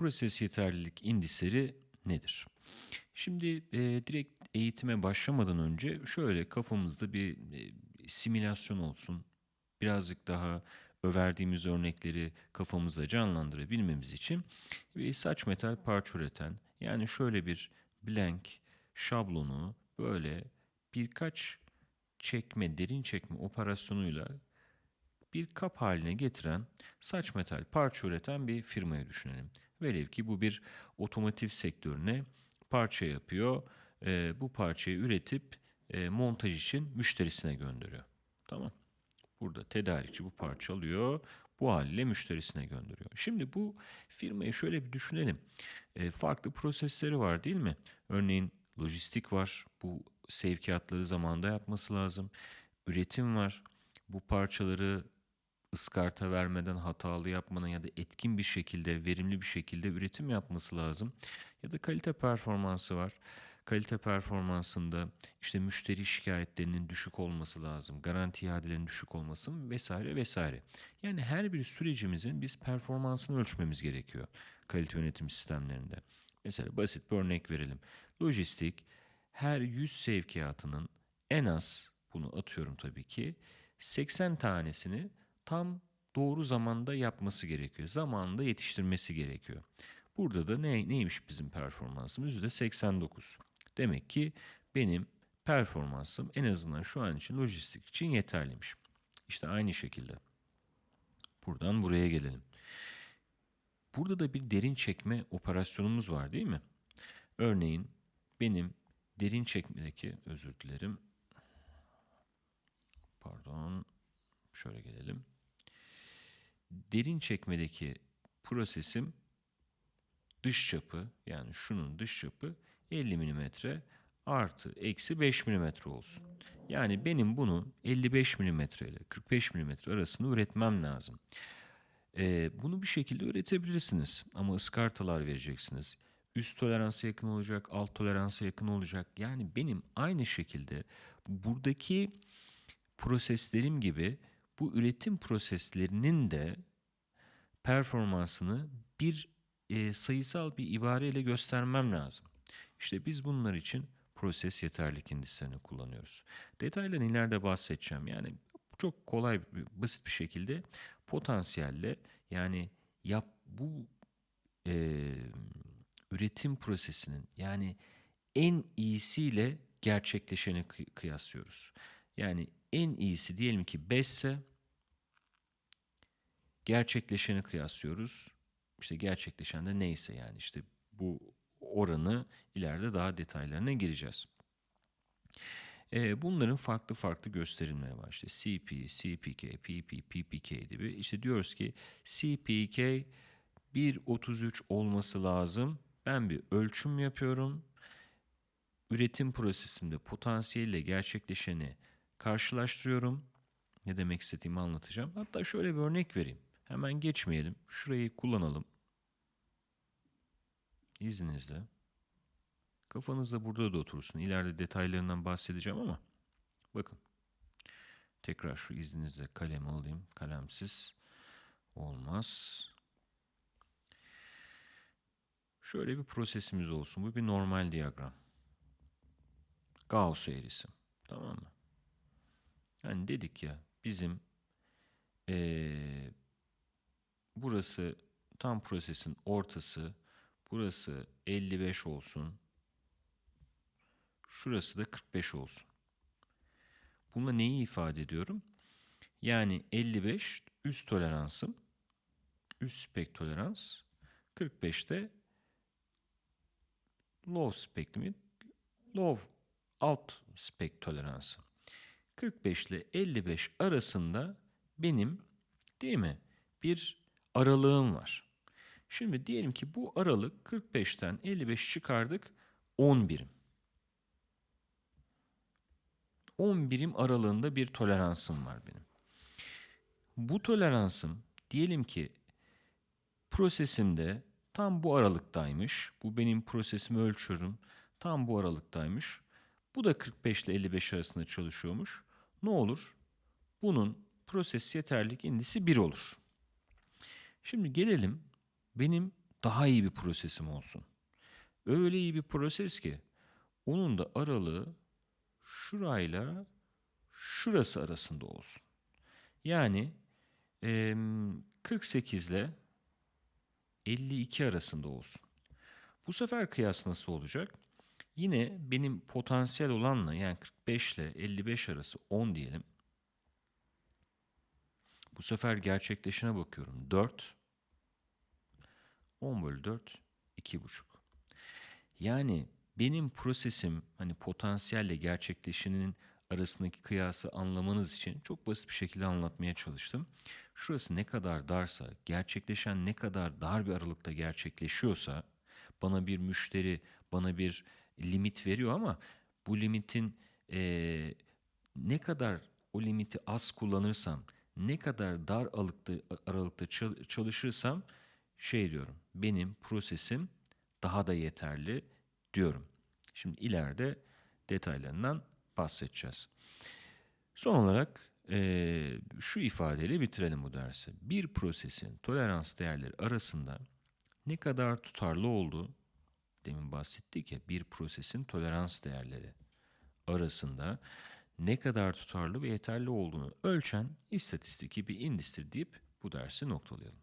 Proses yeterlilik indisleri nedir? Şimdi e, direkt eğitime başlamadan önce şöyle kafamızda bir e, simülasyon olsun. Birazcık daha verdiğimiz örnekleri kafamızda canlandırabilmemiz için bir saç metal parça üreten yani şöyle bir blank şablonu böyle birkaç çekme, derin çekme operasyonuyla bir kap haline getiren saç metal parça üreten bir firmayı düşünelim. Velev ki bu bir otomotiv sektörüne parça yapıyor. Ee, bu parçayı üretip e, montaj için müşterisine gönderiyor. Tamam. Burada tedarikçi bu parça alıyor. Bu haliyle müşterisine gönderiyor. Şimdi bu firmayı şöyle bir düşünelim. E, farklı prosesleri var değil mi? Örneğin lojistik var. Bu sevkiyatları zamanda yapması lazım. Üretim var. Bu parçaları ıskarta vermeden hatalı yapmadan ya da etkin bir şekilde, verimli bir şekilde üretim yapması lazım. Ya da kalite performansı var. Kalite performansında işte müşteri şikayetlerinin düşük olması lazım, garanti iadelerinin düşük olması vesaire vesaire. Yani her bir sürecimizin biz performansını ölçmemiz gerekiyor kalite yönetim sistemlerinde. Mesela basit bir örnek verelim. Lojistik her 100 sevkiyatının en az bunu atıyorum tabii ki 80 tanesini tam doğru zamanda yapması gerekiyor. Zamanında yetiştirmesi gerekiyor. Burada da ne, neymiş bizim performansımız? %89. Demek ki benim performansım en azından şu an için lojistik için yeterliymiş. İşte aynı şekilde. Buradan buraya gelelim. Burada da bir derin çekme operasyonumuz var değil mi? Örneğin benim derin çekmedeki özür dilerim. Pardon. Şöyle gelelim. Derin çekmedeki prosesim dış çapı yani şunun dış çapı 50 mm artı eksi 5 mm olsun. Yani benim bunu 55 mm ile 45 mm arasında üretmem lazım. Ee, bunu bir şekilde üretebilirsiniz ama ıskartalar vereceksiniz. Üst toleransa yakın olacak, alt toleransa yakın olacak. Yani benim aynı şekilde buradaki proseslerim gibi bu üretim proseslerinin de performansını bir e, sayısal bir ibareyle göstermem lazım. İşte biz bunlar için proses yeterlilik indislerini kullanıyoruz. Detaylarını ileride bahsedeceğim. Yani çok kolay, basit bir şekilde potansiyelle yani yap bu e, üretim prosesinin yani en iyisiyle gerçekleşeni kıyaslıyoruz. Yani en iyisi diyelim ki 5 ise gerçekleşeni kıyaslıyoruz. İşte gerçekleşen de neyse yani işte bu oranı ileride daha detaylarına gireceğiz. bunların farklı farklı gösterimleri var. İşte CP, CPK, PP, PPK gibi. İşte diyoruz ki CPK 1.33 olması lazım. Ben bir ölçüm yapıyorum. Üretim prosesimde potansiyelle gerçekleşeni karşılaştırıyorum. Ne demek istediğimi anlatacağım. Hatta şöyle bir örnek vereyim. Hemen geçmeyelim. Şurayı kullanalım. İzninizle. Kafanızda burada da otursun. İleride detaylarından bahsedeceğim ama bakın. Tekrar şu izninizle kalem alayım. Kalemsiz olmaz. Şöyle bir prosesimiz olsun. Bu bir normal diyagram. Gauss eğrisi. Tamam mı? Yani dedik ya bizim ee, burası tam prosesin ortası. Burası 55 olsun. Şurası da 45 olsun. Bununla neyi ifade ediyorum? Yani 55 üst toleransım. Üst spek tolerans. 45'te low spek limit. Low alt spek toleransı. 45 ile 55 arasında benim değil mi bir aralığım var. Şimdi diyelim ki bu aralık 45'ten 55 çıkardık 10 birim. 10 birim aralığında bir toleransım var benim. Bu toleransım diyelim ki prosesimde tam bu aralıktaymış. Bu benim prosesimi ölçüyorum. Tam bu aralıktaymış. Bu da 45 ile 55 arasında çalışıyormuş. Ne olur? Bunun proses yeterlilik indisi 1 olur. Şimdi gelelim benim daha iyi bir prosesim olsun. Öyle iyi bir proses ki onun da aralığı şurayla şurası arasında olsun. Yani em, 48 ile 52 arasında olsun. Bu sefer kıyas nasıl olacak? Yine benim potansiyel olanla yani 45 ile 55 arası 10 diyelim. Bu sefer gerçekleşene bakıyorum. 4. 10 bölü 4 2,5. Yani benim prosesim hani potansiyelle gerçekleşenin arasındaki kıyası anlamanız için çok basit bir şekilde anlatmaya çalıştım. Şurası ne kadar darsa, gerçekleşen ne kadar dar bir aralıkta gerçekleşiyorsa bana bir müşteri, bana bir limit veriyor ama bu limitin eee, ne kadar o limiti az kullanırsam, ne kadar dar aralıkta, aralıkta çal- çalışırsam şey diyorum, benim prosesim daha da yeterli diyorum. Şimdi ileride detaylarından bahsedeceğiz. Son olarak eee, şu ifadeyle bitirelim bu dersi. Bir prosesin tolerans değerleri arasında ne kadar tutarlı olduğu, demin bahsettik ya bir prosesin tolerans değerleri arasında ne kadar tutarlı ve yeterli olduğunu ölçen istatistiki bir indistir deyip bu dersi noktalayalım.